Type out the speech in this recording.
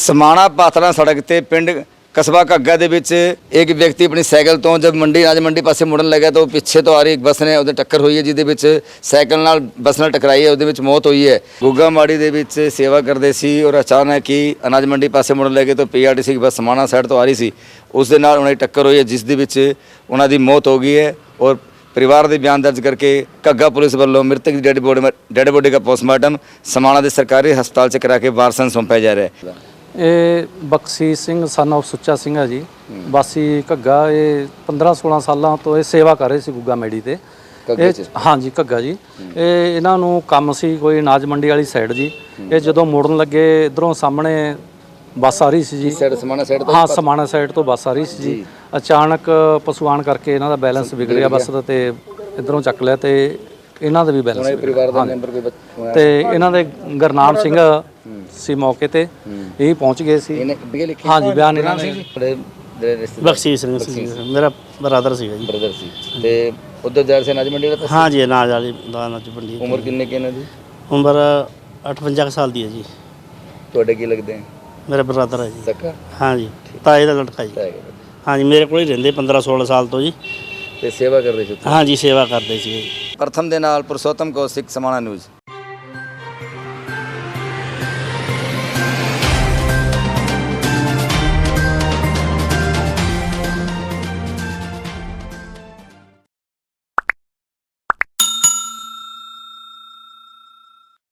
ਸਮਾਣਾ ਪਾਤੜਾ ਸੜਕ ਤੇ ਪਿੰਡ ਕਸਬਾ ਘੱਗਾ ਦੇ ਵਿੱਚ ਇੱਕ ਵਿਅਕਤੀ ਆਪਣੀ ਸਾਈਕਲ ਤੋਂ ਜਦ ਮੰਡੀ ਰਾਜ ਮੰਡੀ ਪਾਸੇ ਮੁੜਨ ਲੱਗਾ ਤਾਂ ਉਹ ਪਿੱਛੇ ਤੋਂ ਆ ਰਹੀ ਇੱਕ ਬੱਸ ਨੇ ਉਹਦੇ ਟੱਕਰ ਹੋਈ ਹੈ, ਜਿਹਦੇ ਵਿੱਚ ਸਾਈਕਲ ਨਾਲ ਬੱਸ ਨਾਲ ਟਕਰਾਈ ਹੈ, ਉਹਦੇ ਵਿੱਚ ਮੌਤ ਹੋਈ ਹੈ। ਗੁੱਗਾ ਮਾੜੀ ਦੇ ਵਿੱਚ ਸੇਵਾ ਕਰਦੇ ਸੀ ਔਰ ਅਚਾਨਕ ਹੀ ਅਨਾਜ ਮੰਡੀ ਪਾਸੇ ਮੁੜਨ ਲੱਗੇ ਤਾਂ ਪੀਆਰਟੀਸੀ ਬੱਸ ਸਮਾਣਾ ਸਾਈਡ ਤੋਂ ਆ ਰਹੀ ਸੀ। ਉਸ ਦੇ ਨਾਲ ਉਹਨਾਂ ਦੀ ਟੱਕਰ ਹੋਈ ਹੈ, ਜਿਸ ਦੇ ਵਿੱਚ ਉਹਨਾਂ ਦੀ ਮੌਤ ਹੋ ਗਈ ਹੈ ਔਰ ਪਰਿਵਾਰ ਦੇ ਬਿਆਨ ਦਰਜ ਕਰਕੇ ਘੱਗਾ ਪੁਲਿਸ ਵੱਲੋਂ ਮ੍ਰਿਤਕ ਦੀ ਡੈਡ ਬੋਡੀ ਡੈਡ ਬੋਡੀ ਦਾ ਪੋਸਟਮਾਰਟਮ ਸਮਾਣਾ ਦੇ ਸਰਕਾਰੀ ਹਸਪਤਾਲ 'ਚ ਕਰਾ ਕੇ ਵਾਰਸਾਂ ਨੂੰ ਸੌਂਪਿਆ ਜਾ ਰਿਹਾ ਹੈ। ਇਹ ਬਖਸ਼ੀ ਸਿੰਘ ਸਨ of ਸੁੱਚਾ ਸਿੰਘ ਆ ਜੀ। ਵਾਸੀ ਘੱਗਾ ਇਹ 15 16 ਸਾਲਾਂ ਤੋਂ ਇਹ ਸੇਵਾ ਕਰ ਰਹੇ ਸੀ ਗੁੱਗਾ ਮੇੜੀ ਤੇ। ਘੱਗੇ ਇਹ ਹਾਂਜੀ ਘੱਗਾ ਜੀ। ਇਹ ਇਹਨਾਂ ਨੂੰ ਕੰਮ ਸੀ ਕੋਈ ਅਨਾਜ ਮੰਡੀ ਵਾਲੀ ਸਾਈਡ ਜੀ। ਇਹ ਜਦੋਂ ਮੋੜਨ ਲੱਗੇ ਇਧਰੋਂ ਸਾਹਮਣੇ ਬੱਸ ਆ ਰਹੀ ਸੀ ਜੀ। ਸਾਈਡ ਸਮਾਣਾ ਸਾਈਡ ਹਾਂ ਸਮਾਣਾ ਸਾਈਡ ਤੋਂ ਬੱਸ ਆ ਰਹੀ ਸੀ ਜੀ। ਅਚਾਨਕ ਪਸ਼ੂਆਣ ਕਰਕੇ ਇਹਨਾਂ ਦਾ ਬੈਲੈਂਸ ਵਿਗੜ ਗਿਆ ਬੱਸ ਦਾ ਤੇ ਇਧਰੋਂ ਚੱਕ ਲਿਆ ਤੇ ਇਹਨਾਂ ਦਾ ਵੀ ਬੈਲੈਂਸ ਪਰਿਵਾਰ ਦਾ ਮੈਂਬਰ ਕੋਈ ਬੱਚ- ਤੇ ਇਹਨਾਂ ਦੇ ਗਰਨਾਮ ਸਿੰਘ ਸੀ ਮੌਕੇ ਤੇ ਇਹ ਪਹੁੰਚ ਗਏ ਸੀ। ਇਹਨੇ ਅੱਗੇ ਹਾਂਜੀ ਬਿਆਨ ਇਹਨਾਂ ਨੇ ਬੜੇ ਬਖਸ਼ੀਸ਼ ਸਿੰਘ ਸੀ ਮੇਰਾ ਬਰਾਦਰ ਸੀਗਾ ਜੀ। ਬ੍ਰਦਰ ਸੀ। ਤੇ ਉਧਰ ਜਾ ਸੇ ਨਾਜ ਮੰਡੀ ਵਾਲਾ ਪਾਸੇ? ਹਾਂ ਜੀ ਨਾਲ ਵਾਲੀ ਦਾ ਨੱਚ ਪੰਡੀ ਉਮਰ ਕਿੰਨੇ ਕਿ ਇਹਨਾਂ ਦੀ? ਉਮਰ 58 ਕੁ ਸਾਲ ਦੀ ਹੈ ਜੀ। ਤੁਹਾਡੇ ਕੀ ਲੱਗਦੇ ਮੇਰਾ ਬਰਾਦਰ ਹੈ ਜੀ। ਸੱਕਾ? ਹਾਂ ਜੀ ਤਾਏ ਦਾ ਲੜਕਾ ਜੀ। ਹਾਂ ਜੀ ਮੇਰੇ ਕੋਲ ਹੀ ਰਹਿੰਦੇ 15 16 ਸਾਲ ਤੋਂ ਜੀ। ਤੇ ਸੇਵਾ ਕਰਦੇ ਸੀ ਉੱਥੇ। ਹਾਂ ਜੀ ਸੇਵਾ ਕਰਦੇ ਸੀ। ਪ੍ਰਥਮ ਦੇ ਨਾਲ ਪੁਰਸ਼ੋਤਮ ਕੌਸ਼ਿਕ ਸਮਾਣਾ ਨਿਊਜ਼।